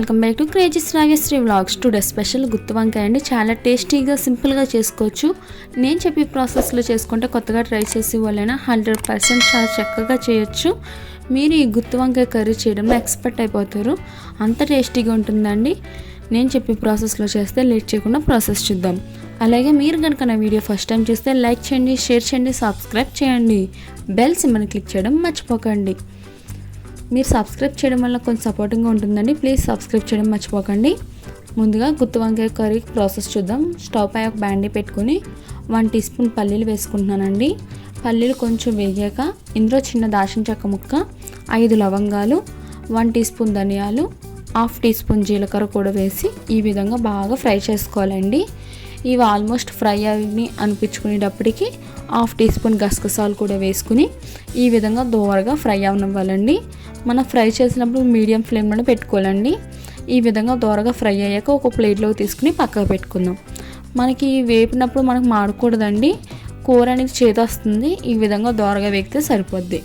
Welcome back to crazy Sravyasri vlogs. Today special గుత్తి వంకాయ అండి. చాలా టేస్టీగా సింపుల్గా చేసుకోవచ్చు. నేను చెప్పే ప్రాసెస్లో చేసుకుంటే కొత్తగా ట్రై చేసి వాళ్ళైనా హండ్రెడ్ పర్సెంట్ చాలా చక్కగా చేయొచ్చు. మీరు ఈ గుత్తి వంకాయ కర్రీ చేయడంలో ఎక్స్పర్ట్ అయిపోతారు. అంత టేస్టీగా ఉంటుందండి. నేను చెప్పే ప్రాసెస్లో చేస్తే లేట్ చేయకుండా ప్రాసెస్ చూద్దాం. అలాగే మీరు కనుక నా వీడియో ఫస్ట్ టైం చూస్తే లైక్ చేయండి షేర్ చేయండి సబ్స్క్రైబ్ చేయండి. బెల్ సిమ్మని క్లిక్ చేయడం మర్చిపోకండి. మీరు సబ్స్క్రైబ్ చేయడం వల్ల కొంచెం సపోర్టింగ్గా ఉంటుందండి. ప్లీజ్ సబ్స్క్రైబ్ చేయడం మర్చిపోకండి. ముందుగా గుత్తి వంకాయ కర్రీ ప్రాసెస్ చూద్దాం. స్టవ్ పై ఒక బ్యాండీ పెట్టుకొని వన్ టీ స్పూన్ పల్లీలు వేసుకుంటున్నానండి. పల్లీలు కొంచెం వేగాక ఇందులో చిన్న దాచిన చెక్క ముక్క ఐదు లవంగాలు వన్ టీ స్పూన్ ధనియాలు హాఫ్ టీ స్పూన్ జీలకర్ర కూడా వేసి ఈ విధంగా బాగా ఫ్రై చేసుకోవాలండి. ఇవి ఆల్మోస్ట్ ఫ్రై అవి అనిపించుకునేటప్పటికి హాఫ్ టీ స్పూన్ గసగసాలు కూడా వేసుకుని ఈ విధంగా దోరగా ఫ్రై అవనివ్వాలండి. మనం ఫ్రై చేసినప్పుడు మీడియం ఫ్లేమ్లోనే పెట్టుకోవాలండి. ఈ విధంగా దోరగా ఫ్రై అయ్యాక ఒక ప్లేట్లోకి తీసుకుని పక్కకు పెట్టుకుందాం. మనకి వేపినప్పుడు మనకు మాడకూడదండి. కూర అనేది చేదొస్తుంది. ఈ విధంగా దోరగా వేగితే సరిపోద్ది.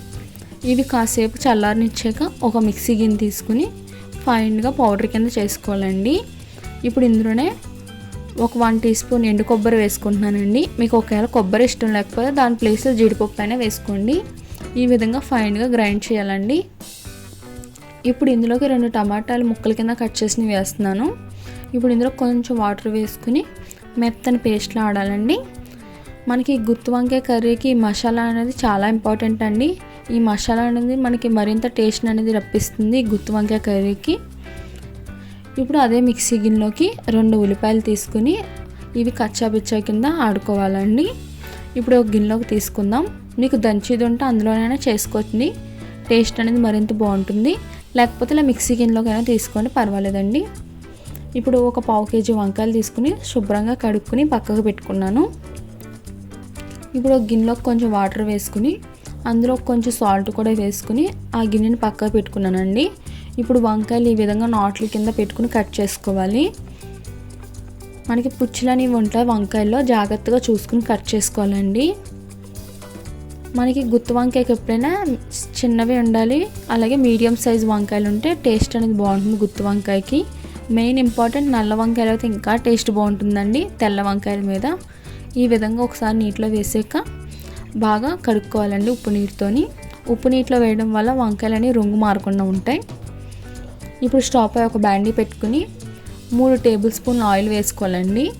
ఇవి కాసేపు చల్లారనిచ్చాక ఒక మిక్సీ గిన్నె తీసుకుని ఫైన్గా పౌడర్ కింద చేసుకోవాలండి. ఇప్పుడు ఇందులోనే ఒక వన్ టీ స్పూన్ ఎండు కొబ్బరి వేసుకుంటున్నానండి. మీకు ఒకవేళ కొబ్బరి ఇష్టం లేకపోతే దాని ప్లేస్లో జీడిపప్పు అయినా వేసుకోండి. ఈ విధంగా ఫైన్గా గ్రైండ్ చేయాలండి. ఇప్పుడు ఇందులోకి రెండు టమాటాలు ముక్కల కింద కట్ చేసి వేస్తున్నాను. ఇప్పుడు ఇందులో కొంచెం వాటర్ వేసుకుని మెత్తని పేస్ట్లో ఆడాలండి. మనకి గుత్తి వంకాయ కర్రీకి మసాలా అనేది చాలా ఇంపార్టెంట్ అండి. ఈ మసాలా అనేది మనకి మరింత టేస్ట్ అనేది రప్పిస్తుంది గుత్తి వంకాయ కర్రీకి. ఇప్పుడు అదే మిక్సీ గిన్నెలోకి రెండు ఉల్లిపాయలు తీసుకుని ఇవి కచ్చాబిచ్చ కింద ఆడుకోవాలండి. ఇప్పుడు ఒక గిన్నెలోకి తీసుకుందాం. మీకు దంచేది ఉంటే అందులోనైనా చేసుకోవచ్చండి. టేస్ట్ అనేది మరింత బాగుంటుంది. లేకపోతే ఇలా మిక్సీ గిన్నెలోకైనా తీసుకోండి పర్వాలేదండి. ఇప్పుడు ఒక పావు కేజీ వంకాయలు తీసుకుని శుభ్రంగా కడుక్కుని పక్కకు పెట్టుకున్నాను. ఇప్పుడు ఒక గిన్నెలోకి కొంచెం వాటర్ వేసుకుని అందులో కొంచెం సాల్ట్ కూడా వేసుకుని ఆ గిన్నెని పక్కకు పెట్టుకున్నానండి. ఇప్పుడు వంకాయలు ఈ విధంగా నాట్ల కింద పెట్టుకుని కట్ చేసుకోవాలి. మనకి పుచ్చులు అనేవి ఉంటాయి వంకాయల్లో జాగ్రత్తగా చూసుకుని కట్ చేసుకోవాలండి. మనకి గుత్తి వంకాయకి ఎప్పుడైనా చిన్నవి ఉండాలి అలాగే మీడియం సైజ్ వంకాయలు ఉంటే టేస్ట్ అనేది బాగుంటుంది గుత్తి వంకాయకి. మెయిన్ ఇంపార్టెంట్ నల్ల వంకాయలు అయితే ఇంకా టేస్ట్ బాగుంటుందండి తెల్ల వంకాయల మీద. ఈ విధంగా ఒకసారి నీటిలో వేసాక బాగా కడుక్కోవాలండి ఉప్పు నీటితోని. ఉప్పు నీటిలో వేయడం వల్ల వంకాయలు అనేవి రంగు మారకుండా ఉంటాయి. ఇప్పుడు స్టవ్ పై ఒక బ్యాండీ పెట్టుకుని మూడు టేబుల్ స్పూన్ ఆయిల్ వేసుకోవాలండి.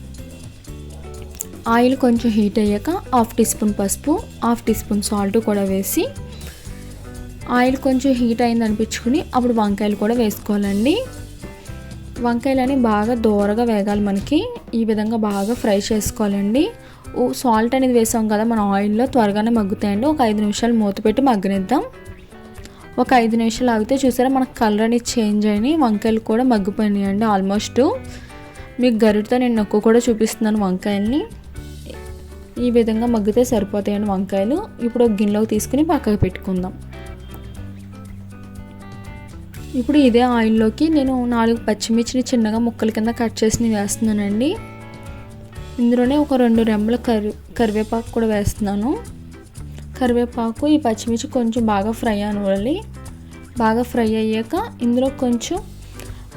ఆయిల్ కొంచెం హీట్ అయ్యాక హాఫ్ టీ స్పూన్ పసుపు హాఫ్ టీ స్పూన్ సాల్ట్ కూడా వేసి ఆయిల్ కొంచెం హీట్ అయింది అనిపించుకుని అప్పుడు వంకాయలు కూడా వేసుకోవాలండి. వంకాయలని బాగా దూరగా వేగాలి మనకి. ఈ విధంగా బాగా ఫ్రై చేసుకోవాలండి. సాల్ట్ అనేది వేసాం కదా మన ఆయిల్లో త్వరగానే మగ్గుతాయండి. ఒక ఐదు నిమిషాలు మూత పెట్టి మగ్గనిద్దాం. ఒక ఐదు నిమిషాలు ఆగితే చూసారా మనకు కలర్ అనేది చేంజ్ అయినాయి. వంకాయలు కూడా మగ్గిపోయినాయి అండి ఆల్మోస్ట్ మీకు గరిటతో నేను నొక్కు కూడా చూపిస్తున్నాను వంకాయల్ని. ఈ విధంగా మగ్గితే సరిపోతాయండి వంకాయలు. ఇప్పుడు ఒక గిన్నెలోకి తీసుకుని పక్కకు పెట్టుకుందాం. ఇప్పుడు ఇదే ఆయిల్లోకి నేను నాలుగు పచ్చిమిర్చిని చిన్నగా ముక్కల కింద కట్ చేసి వేస్తున్నానండి. ఇందులోనే ఒక రెండు రెమ్మల కరి కరివేపాకు కూడా వేస్తున్నాను. కరివేపాకు ఈ పచ్చిమిర్చి కొంచెం బాగా ఫ్రై అవ్వాలి. బాగా ఫ్రై అయ్యాక ఇందులో కొంచెం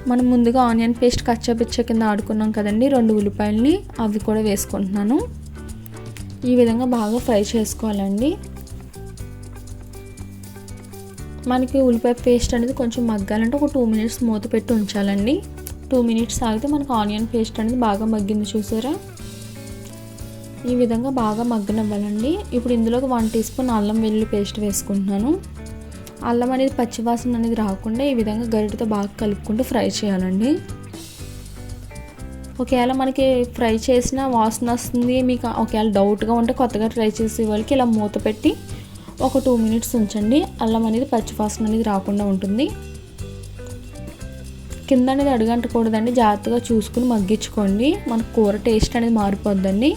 మనం ముందుగా ఆనియన్ పేస్ట్ కచ్చాపిచ్చ కింద ఆడుకున్నాం కదండి రెండు ఉల్లిపాయలని అవి కూడా వేసుకుంటున్నాను. ఈ విధంగా బాగా ఫ్రై చేసుకోవాలండి. మనకి ఉల్లిపాయ పేస్ట్ అనేది కొంచెం మగ్గాలంటే ఒక టూ మినిట్స్ మూత పెట్టి ఉంచాలండి. టూ మినిట్స్ ఆగితే మనకు ఆనియన్ పేస్ట్ అనేది బాగా మగ్గింది చూసారా? ఈ విధంగా బాగా మగ్గనివ్వాలండి. ఇప్పుడు ఇందులోకి వన్ టీ స్పూన్ అల్లం వెల్లుల్లి పేస్ట్ వేసుకుంటున్నాను. అల్లం అనేది పచ్చివాసన అనేది రాకుండా ఈ విధంగా గరిటతో బాగా కలుపుకుంటూ ఫ్రై చేయాలండి. ఒకవేళ మనకి ఫ్రై చేసిన వాసన వస్తుంది మీకు ఒకవేళ డౌట్గా ఉంటే కొత్తగా ట్రై చేసే వాళ్ళకి ఇలా మూత పెట్టి ఒక టూ మినిట్స్ ఉంచండి. అల్లం అనేది పచ్చివాసన అనేది రాకుండా ఉంటుంది. కింద అనేది అడుగంటకూడదండి. జాగ్రత్తగా చూసుకుని మగ్గించుకోండి. మన కూర టేస్ట్ అనేది మారిపోద్దండి.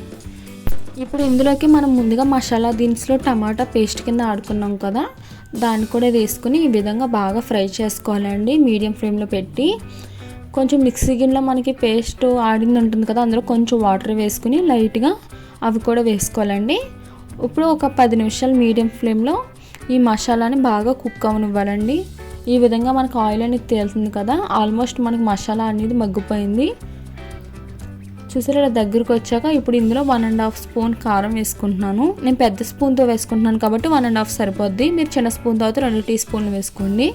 ఇప్పుడు ఇందులోకి మనం ముందుగా మసాలా దినుసులో టమాటా పేస్ట్ కింద ఆడుకున్నాం కదా దాన్ని కూడా వేసుకుని ఈ విధంగా బాగా ఫ్రై చేసుకోవాలండి మీడియం ఫ్లేమ్లో పెట్టి. కొంచెం మిక్సీ గిన్నెలో మనకి పేస్ట్ ఆడింది ఉంటుంది కదా అందులో కొంచెం వాటర్ వేసుకుని లైట్గా అవి కూడా వేసుకోవాలండి. ఇప్పుడు ఒక పది నిమిషాలు మీడియం ఫ్లేమ్లో ఈ మసాలాని బాగా కుక్ అవనివ్వాలండి. ఈ విధంగా మనకు ఆయిల్ అనేది తేలుతుంది కదా ఆల్మోస్ట్ మనకు మసాలా అనేది మగ్గిపోయింది. చూసారు ఇలా దగ్గరకు వచ్చాక ఇప్పుడు ఇందులో వన్ అండ్ హాఫ్ స్పూన్ కారం వేసుకుంటున్నాను. నేను పెద్ద స్పూన్తో వేసుకుంటున్నాను కాబట్టి వన్ అండ్ హాఫ్ సరిపోద్ది. మీరు చిన్న స్పూన్తో అయితే రెండు టీ స్పూన్లు వేసుకోండి.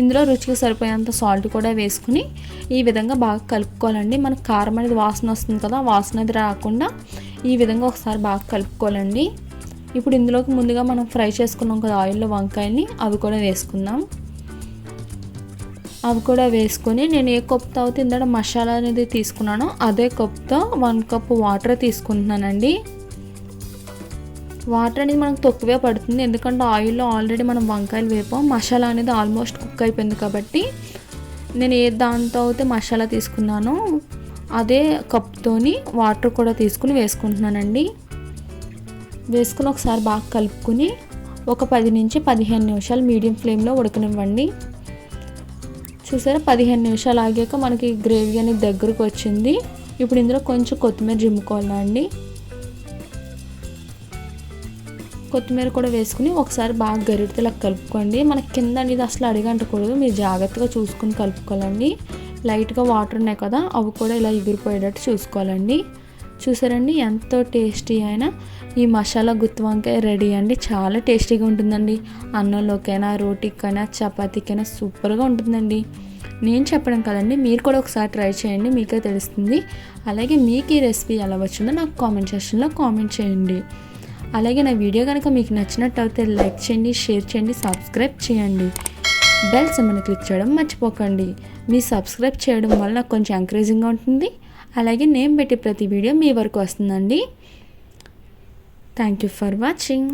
ఇందులో రుచికి సరిపోయేంత సాల్ట్ కూడా వేసుకుని ఈ విధంగా బాగా కలుపుకోవాలండి. మనకు కారం అనేది వాసన వస్తుంది కదా వాసన అది రాకుండా ఈ విధంగా ఒకసారి బాగా కలుపుకోవాలండి. ఇప్పుడు ఇందులోకి ముందుగా మనం ఫ్రై చేసుకున్నాం కదా ఆయిల్లో వంకాయల్ని అవి కూడా వేసుకుందాం. అవి కూడా వేసుకొని నేను ఏ కప్తో అయితే ఇందాక మసాలా అనేది తీసుకున్నానో అదే కప్తో వన్ కప్ వాటర్ తీసుకుంటున్నానండి. వాటర్ అనేది మనకు తక్కువే పడుతుంది. ఎందుకంటే ఆయిల్లో ఆల్రెడీ మనం వంకాయలు వేపాం. మసాలా అనేది ఆల్మోస్ట్ కుక్ అయిపోయింది కాబట్టి నేను ఏ దాంతో అయితే మసాలా తీసుకున్నానో అదే కప్తోని వాటర్ కూడా తీసుకుని వేసుకుంటున్నానండి. వేసుకుని ఒకసారి బాగా కలుపుకుని ఒక పది నుంచి పదిహేను నిమిషాలు మీడియం ఫ్లేమ్లో ఉడకనివ్వండి. చూసారా? పదిహేను నిమిషాలు ఆగాక మనకి గ్రేవీ అనేది దగ్గరకు వచ్చింది. ఇప్పుడు ఇందులో కొంచెం కొత్తిమీర జిమ్ముకోవాలండి కొత్తిమీర కూడా వేసుకుని ఒకసారి బాగా గరిటతో ఇలా కలుపుకోండి. మనకి కింద అనేది అసలు అడిగంటకూడదు. మీరు జాగ్రత్తగా చూసుకుని కలుపుకోవాలండి. లైట్గా వాటర్ ఉన్నాయి కదా అవి కూడా ఇలా ఎగిరిపోయేటట్టు చూసుకోవాలండి. చూసారండి ఎంతో టేస్టీ అయినా ఈ మసాలా గుత్తి వంకాయ రెడీ అండి. చాలా టేస్టీగా ఉంటుందండి. అన్నంలోకైనా రోటీకైనా చపాతీకైనా సూపర్గా ఉంటుందండి. నేను చెప్పడం కదండి మీరు కూడా ఒకసారి ట్రై చేయండి మీకే తెలుస్తుంది. అలాగే మీకు ఈ రెసిపీ ఎలా వచ్చిందో నాకు కామెంట్ సెక్షన్లో కామెంట్ చేయండి. అలాగే నా వీడియో కనుక మీకు నచ్చినట్టయితే లైక్ చేయండి షేర్ చేయండి సబ్స్క్రైబ్ చేయండి. బెల్ సిమ్మని క్లిక్ చేయడం మర్చిపోకండి. మీ సబ్స్క్రైబ్ చేయడం వల్ల నాకు కొంచెం ఎంకరేజింగ్గా ఉంటుంది. అలాగే నేను పెట్టే ప్రతి వీడియో మీ వరకు వస్తుందండి. Thank you for watching